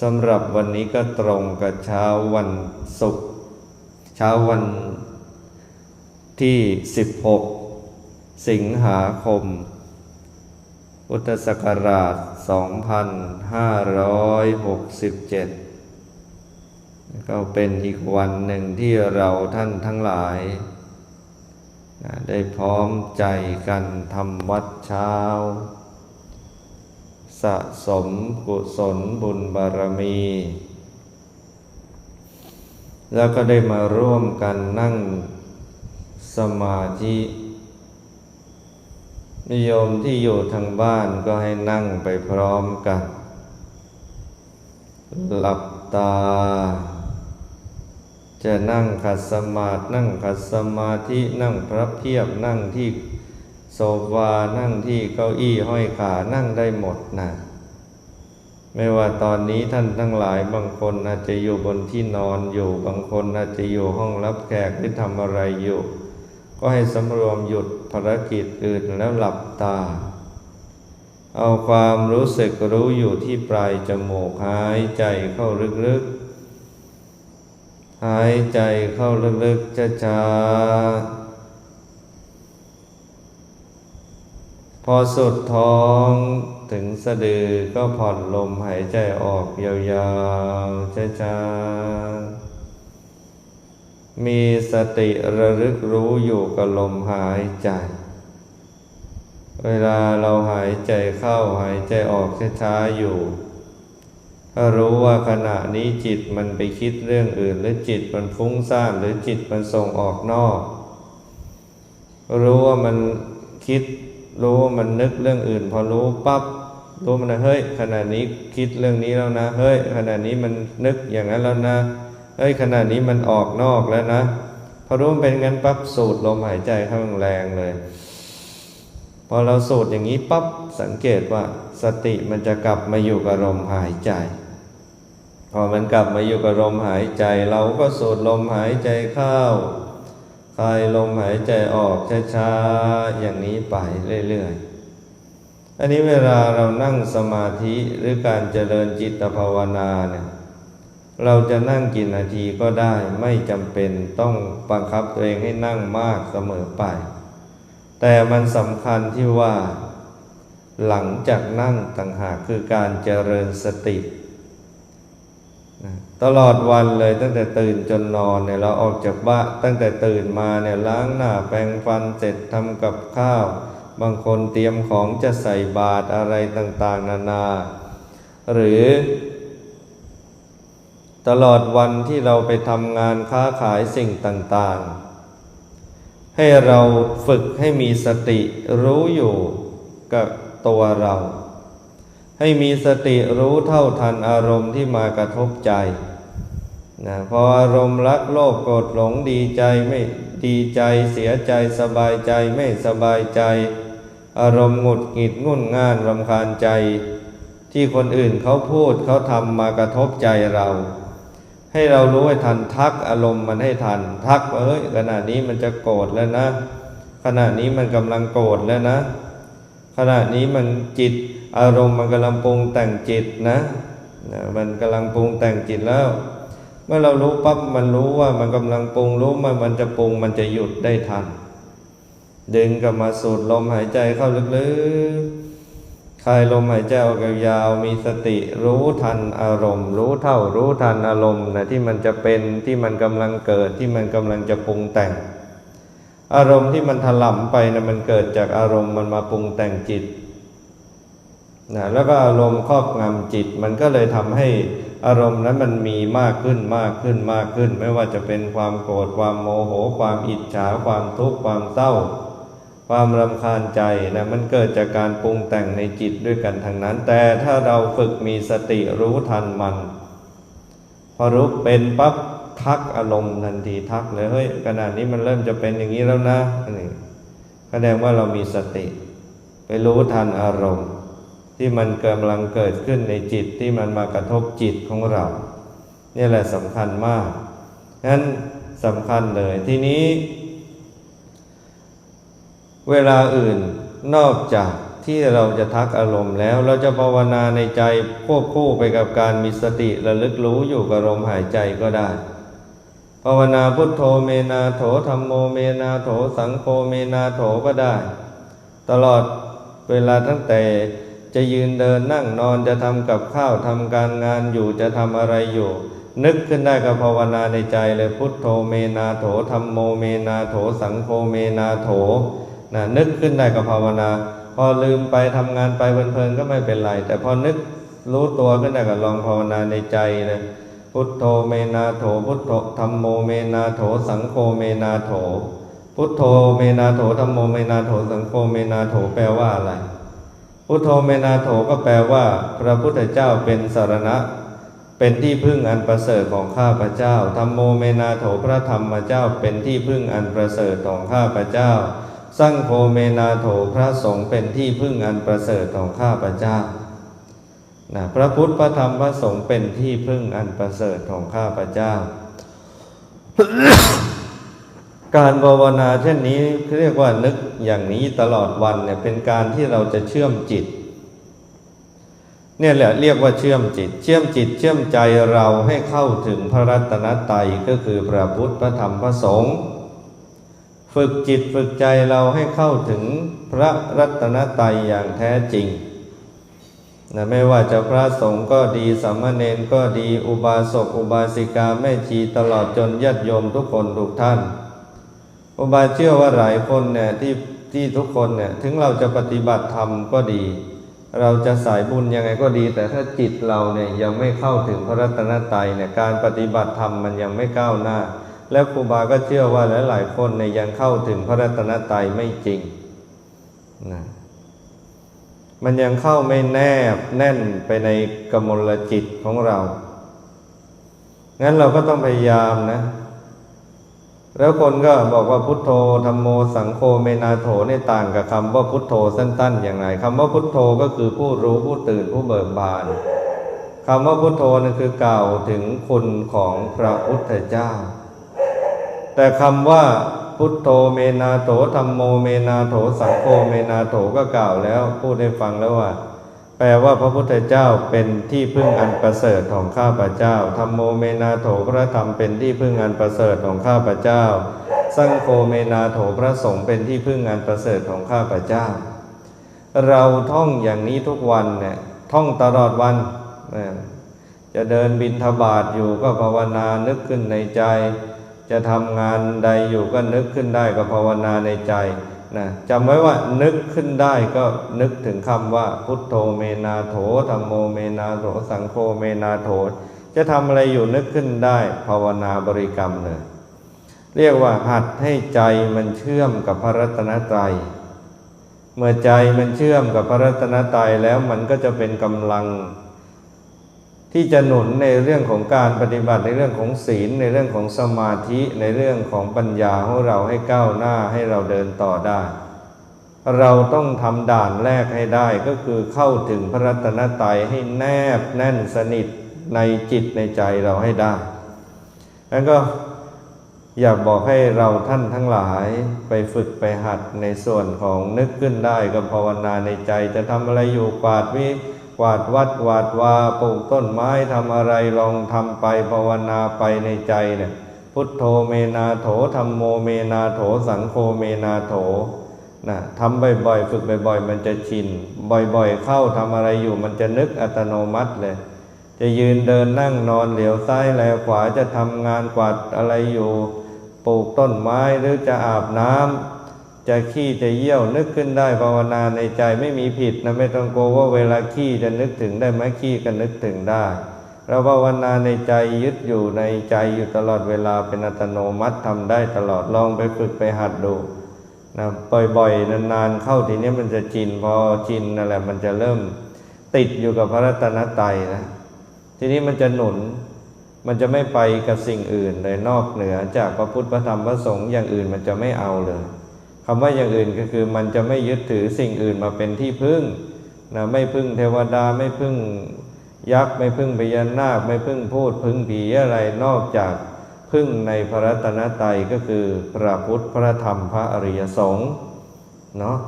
สำหรับวันนี้ก็ตรงกับเช้าวันศุกร์เช้าวันที่ 16 สิงหาคม พุทธศักราช 2567 ก็เป็นอีกวันหนึ่งที่เราท่านทั้งหลาย ได้พร้อมใจกันทำวัดเช้า สะสมกุศลบุญบารมี แล้วก็ได้มาร่วมกันนั่งสมาธินิยมที่อยู่ทางบ้านก็ให้นั่งไปพร้อมกัน หลับตา จะนั่งขัดสมาธินั่งขัดสมาธินั่งพระเพียบนั่งที่ โซฟานั่งที่เก้าอี้ห้อยขานั่งได้หมดนะไม่ว่าตอนนี้ท่านทั้งหลายบางคนอาจจะอยู่บนที่นอนอยู่ บางคนอาจจะอยู่ห้องรับแขกหรือทำอะไรอยู่ ก็ให้สำรวมหยุดภารกิจอื่นแล้วหลับตา เอาความรู้สึกรู้อยู่ที่ปลายจมูกหายใจเข้าลึกๆ หายใจเข้าลึกๆช้าๆ พอสุดท้องถึงสะดือก็ผ่อนลมหายใจออกยาวๆช้าๆมีสติระลึกรู้อยู่กับลมหายใจ เวลาเราหายใจเข้าหายใจออกช้าๆอยู่ถ้ารู้ว่าขณะนี้จิตมันไปคิดเรื่องอื่น หรือจิตมันฟุ้งซ่านหรือจิตมันส่งออกนอก รู้ว่ามันคิด รู้ว่ามันนึกเรื่องอื่น พอรู้ปั๊บรู้มันนะเฮ้ยขณะนี้คิดเรื่องนี้แล้วนะ เฮ้ยขณะนี้มันนึกอย่างนั้นแล้วนะเฮ้ยขณะนี้มันออกนอกแล้วนะพอรู้มันเป็นงั้นปั๊บสูดลมหายใจเข้าแรงเลย พอเราสูดอย่างนี้ปั๊บสังเกตว่าสติมันจะกลับมาอยู่กับลมหายใจ พอมันกลับมาอยู่กับลมหายใจ เราก็สูดลมหายใจเข้า คลายลมหายใจออกช้าๆอย่างนี้ไปเรื่อยๆ อันนี้เวลาเรานั่งสมาธิหรือการเจริญจิตภาวนาเนี่ยเราจะนั่งกี่นาทีก็ได้ไม่จำเป็นต้องบังคับตัวเองให้นั่งมากเสมอไป แต่มันสำคัญที่ว่า หลังจากนั่งต่างหากคือการเจริญสติ ตลอดวันเลยตั้งแต่ตื่นจนนอนเนี่ยเราออกจากบ้านตั้งแต่ตื่นมาเนี่ยล้างหน้าแปรงฟันเสร็จทำกับข้าว บางคนเตรียมของจะใส่บาตรอะไรต่างๆ นานา หรือตลอดวันที่เราไปทำงานค้าขายสิ่งต่างๆ ให้เราฝึกให้มีสติรู้อยู่กับตัวเรา ให้มีสติรู้เท่าทันอารมณ์ที่มากระทบใจนะพออารมณ์รักโลภโกรธหลงดีใจไม่ดีใจเสียใจสบายใจไม่สบายใจ อารมณ์หงุดหงิดงุ่นง่านรำคาญใจ ที่คนอื่นเขาพูดเขาทำมากระทบใจเรา ให้เรารู้ให้ทันทักอารมณ์มันให้ทัน ทักเฮ้ยขณะนี้มันจะโกรธแล้วนะ ขณะนี้มันกำลังโกรธแล้วนะ ขณะนี้มันจิต อารมณ์มันกำลังปรุงแต่งจิตนะนะมันกำลังปรุงแต่งจิตแล้ว เมื่อเรารู้ปั๊บมันรู้ว่ามันกำลังปรุงรู้มันมันจะปรุงมันจะหยุดได้ทัน ดึงกลับมาสูดลมหายใจเข้าลึกๆคลายลมหายใจออกยาวๆมีสติรู้ทันอารมณ์ รู้เท่ารู้ทันอารมณ์นะที่มันจะเป็นที่มันกำลังเกิดที่มันกำลังจะปรุงแต่ง อารมณ์ที่มันถลำไปนะมันเกิดจากอารมณ์มันมาปรุงแต่งจิต นะแล้วก็อารมณ์ครอบงำจิต มันก็เลยทำให้อารมณ์นั้นมันมีมากขึ้นมากขึ้นมากขึ้น ไม่ว่าจะเป็นความโกรธความโมโห ความอิจฉาความทุกข์ความเศร้า ความรำคาญใจนะมันเกิดจากการปรุงแต่งในจิตด้วยกันทางนั้น แต่ถ้าเราฝึกมีสติรู้ทันมัน พอรู้เป็นปั๊บทักอารมณ์ทันทีทักเลยเฮ้ยขณะนี้มันเริ่มจะเป็นอย่างนี้แล้วนะนี่แสดงว่าเรามีสติ ไปรู้ทันอารมณ์ ที่มันกำลังเกิดขึ้นในจิตที่มันมากระทบจิตของเรา นี่แหละสำคัญมากนั้นสำคัญเลยทีนี้ เวลาอื่นนอกจากที่เราจะทักอารมณ์แล้ว เราจะภาวนาในใจควบคู่ไปกับการมีสติระลึกรู้อยู่กับลมหายใจก็ได้ภาวนาพุทโธเมนาโถธรรมโมเมนาโถสังโฆเมนาโถก็ได้ ตลอดเวลาตั้งแต่ จะยืนเดินนั่งนอนจะทำกับข้าวทำการงานอยู่จะทำอะไรอยู่ นึกขึ้นได้ก็ภาวนาในใจเลยพุทโธเมนาโถธรรมโมเมนาโถสังโฆเมนาโถนะนึกขึ้นได้ก็ภาวนา พอลืมไปทำงานไปเพลินๆก็ไม่เป็นไร แต่พอนึกรู้ตัวขึ้นได้ก็ลองภาวนาในใจเลยพุทโธเมนาโถพุทโธธรรมโมเมนาโถสังโฆเมนาโถ พุทโธเมนาโถธรรมโมเมนาโถสังโฆเมนาโถแปลว่าอะไร พุทโธเมนาโถก็แปลว่า พระพุทธเจ้าเป็นสารณะ เป็นที่พึ่งอันประเสริฐของข้าพเจ้าธรรมโมเมนาโถพระธรรมเจ้าเป็นที่พึ่งอันประเสริฐของข้าพเจ้า สังโฆเมนาโถพระสงฆ์เป็นที่พึ่งอันประเสริฐของข้าพเจ้านะพระพุทธพระธรรมพระสงฆ์เป็นที่พึ่งอันประเสริฐของข้าพเจ้า การภาวนาเช่นนี้เรียกว่านึกอย่างนี้ตลอดวันเนี่ยเป็นการที่เราจะเชื่อมจิต เนี่ยแหละเรียกว่าเชื่อมจิต เชื่อมจิตเชื่อมใจเราให้เข้าถึงพระรัตนตรัยก็คือพระพุทธพระธรรมพระสงฆ์ฝึกจิตฝึกใจเราให้เข้าถึงพระรัตนตรัยอย่างแท้จริงนะไม่ว่าจะพระสงฆ์ก็ดีสามเณรก็ดีอุบาสกอุบาสิกาแม่ชีตลอดจนญาติโยมทุกคนทุกท่าน อุบาเชื่อว่าหลายคนเนี่ยที่ที่ทุกคนเนี่ยถึงเราจะปฏิบัติธรรมก็ดี เราจะสายบุญยังไงก็ดี แต่ถ้าจิตเราเนี่ยยังไม่เข้าถึงพระรัตนตรัยเนี่ยการปฏิบัติธรรมมันยังไม่ก้าวหน้า แล้วครูบาก็เชื่อว่าหลายๆคนเนี่ยยังเข้าถึงพระรัตนตรัยไม่จริงนะมันยังเข้าไม่แนบแน่นไปในกมลจิตของเรา งั้นเราก็ต้องพยายามนะ แล้วคนก็บอกว่าพุทโธธรรมโมสังโฆเมนาโถนี่ต่างกับคำว่าพุทโธสั้น ๆ อย่างไรคำว่าพุทโธก็คือผู้รู้ผู้ตื่นผู้เบิกบานคำว่าพุทโธนั่นคือกล่าวถึงคุณของพระพุทธเจ้า แต่คำว่าพุทโธเมนาโถธรรมโมเมนาโถสังโฆเมนาโถก็กล่าวแล้วพูดให้ฟังแล้วว่า แปลว่าพระพุทธเจ้าเป็นที่พึ่งอันประเสริฐของข้าพเจ้า ธรรมโมเมนาโถพระธรรมเป็นที่พึ่งอันประเสริฐของข้าพเจ้า สังโฆเมนาโถพระสงฆ์เป็นที่พึ่งอันประเสริฐของข้าพเจ้า เราท่องอย่างนี้ทุกวันเนี่ยท่องตลอดวัน จะเดินบินทบาทอยู่ก็ภาวนานึกขึ้นในใจ จะทำงานใดอยู่ก็นึกขึ้นได้ก็ภาวนาในใจ นะจำไว้ว่านึกขึ้นได้ก็นึกถึงคำว่าพุทโธเมนาโถธรรมโมเมนาโถสังโฆเมนาโถ จะทำอะไรอยู่นึกขึ้นได้ภาวนาบริกรรมเลย เรียกว่าหัดให้ใจมันเชื่อมกับพระรัตนตรัย เมื่อใจมันเชื่อมกับพระรัตนตรัยแล้วมันก็จะเป็นกำลัง ที่จะหนุนในเรื่องของการปฏิบัติในเรื่องของศีล ในเรื่องของสมาธิในเรื่องของปัญญาของเราให้ก้าวหน้าให้เราเดินต่อได้ เราต้องทำด่านแรกให้ได้ก็คือเข้าถึงพระรัตนตรัยให้แนบแน่นสนิทในจิตในใจเราให้ได้แล้วก็อยากบอกให้เราท่านทั้งหลายไปฝึกไปหัดในส่วนของนึกขึ้นได้กับภาวนาในใจจะทำอะไรอยู่กวาดวิ กวาดวัดกวาดวาปลูกต้นไม้ทำอะไรลองทำไปภาวนาไปในใจเนี่ยพุทโธเมนาโถธรรมโมเมนาโถสังโฆเมนาโถนะทำบ่อยๆ ฝึกบ่อย ๆ มันจะชิน บ่อยๆ เข้าทำอะไรอยู่มันจะนึกอัตโนมัติเลย จะยืนเดินนั่งนอนเหลียวซ้ายแลขวาจะทำงานกวาดอะไรอยู่ ปลูกต้นไม้หรือจะอาบน้ำ จะขี้จะเยี่ยวนึกขึ้นได้ภาวนาในใจไม่มีผิดนะไม่ต้องกลัวว่าเวลาขี้จะนึกถึงได้ไหมขี้ก็นึกถึงได้เราภาวนาในใจยึดอยู่ในใจอยู่ตลอดเวลาเป็นอัตโนมัติทำได้ตลอดลองไปฝึกไปหัดดูนะบ่อยๆนานๆเข้าทีนี้มันจะชินพอชินนั่นแหละมันจะเริ่มติดอยู่กับพระรัตนตรัยนะทีนี้มันจะหนุนมันจะไม่ไปกับสิ่งอื่นเลยนอกเหนือจากพระพุทธพระธรรมพระสงฆ์อย่างอื่นมันจะไม่เอาเลย คำว่าอย่างอื่นก็คือมันจะไม่ยึดถือสิ่งอื่นมาเป็นที่พึ่งนะไม่พึ่งเทวดาไม่พึ่งยักษ์ไม่พึ่งพญานาคไม่พึ่งพูดพึ่งผีอะไรนอกจากพึ่งในพระรัตนตรัยก็คือพระพุทธพระธรรมพระอริยสงฆ์เนาะ